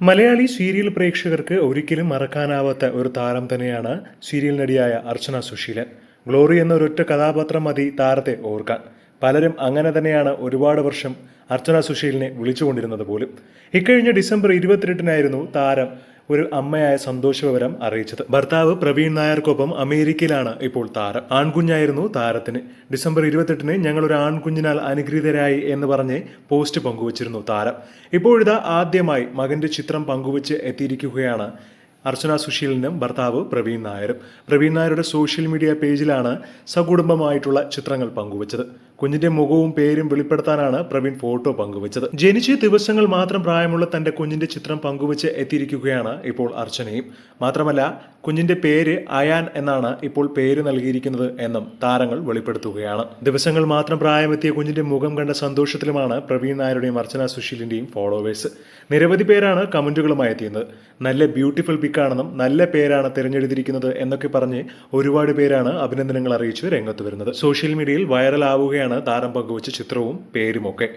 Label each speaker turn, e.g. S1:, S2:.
S1: Malayali serial പ്രേക്ഷകർക്ക് ഒരിക്കലും മറക്കാനാവാത്ത ഒരു താരം തന്നെയാണ് സീരിയൽ നടിയായ അർച്ചന സുശീലൻ. ഗ്ലോറി എന്ന ഒരൊറ്റ കഥാപാത്രം മതി താരത്തെ ഓർക്കാൻ. പലരും അങ്ങനെ തന്നെയാണ് ഒരുപാട് വർഷം അർച്ചന സുശീലിനെ വിളിച്ചുകൊണ്ടിരുന്നത് പോലും. ഇക്കഴിഞ്ഞ ഡിസംബർ ഇരുപത്തിരണ്ടിനായിരുന്നു താരം ഒരു അമ്മയായ സന്തോഷ വിവരം അറിയിച്ചത്. ഭർത്താവ് പ്രവീൺ നായർക്കൊപ്പം അമേരിക്കയിലാണ് ഇപ്പോൾ താരം. ആൺകുഞ്ഞായിരുന്നു താരത്തിന്. ഡിസംബർ ഇരുപത്തെട്ടിന് ഞങ്ങൾ ഒരു ആൺകുഞ്ഞിനാൽ അനുഗ്രഹീതരായി എന്ന് പറഞ്ഞ് പോസ്റ്റ് പങ്കുവച്ചിരുന്നു താരം. ഇപ്പോഴിതാ ആദ്യമായി മകന്റെ ചിത്രം പങ്കുവച്ച് എത്തിയിരിക്കുകയാണ് അർച്ചന സുശീലിനും ഭർത്താവ് പ്രവീൺ നായരും. പ്രവീൺ നായരുടെ സോഷ്യൽ മീഡിയ പേജിലാണ് സകുടുംബമായിട്ടുള്ള ചിത്രങ്ങൾ പങ്കുവച്ചത്. കുഞ്ഞിന്റെ മുഖവും പേരും വെളിപ്പെടുത്താനാണ് പ്രവീൺ ഫോട്ടോ പങ്കുവച്ചത്. ജനിച്ച് ദിവസങ്ങൾ മാത്രം പ്രായമുള്ള തന്റെ കുഞ്ഞിന്റെ ചിത്രം പങ്കുവച്ച് എത്തിയിരിക്കുകയാണ് ഇപ്പോൾ അർച്ചനയും. മാത്രമല്ല കുഞ്ഞിന്റെ പേര് അയാൻ എന്നാണ് ഇപ്പോൾ പേര് നൽകിയിരിക്കുന്നത് എന്നും താരങ്ങൾ വെളിപ്പെടുത്തുകയാണ്. ദിവസങ്ങൾ മാത്രം പ്രായമെത്തിയ കുഞ്ഞിന്റെ മുഖം കണ്ട സന്തോഷത്തിലുമാണ് പ്രവീൺ നായരുടെയും അർച്ചന സുശീലിന്റെയും ഫോളോവേഴ്സ്. നിരവധി പേരാണ് കമന്റുകളുമായി എത്തിയത്. നല്ല ബ്യൂട്ടിഫുൾ പിക്കാണെന്നും നല്ല പേരാണ് തിരഞ്ഞെടുത്തിരിക്കുന്നത് എന്നൊക്കെ പറഞ്ഞ് ഒരുപാട് പേരാണ് അഭിനന്ദനങ്ങൾ അറിയിച്ച് രംഗത്ത് വരുന്നത്. സോഷ്യൽ മീഡിയയിൽ വൈറലാവുകയാണ് താരം പങ്കുവച്ച ചിത്രവും പേരുമൊക്കെ.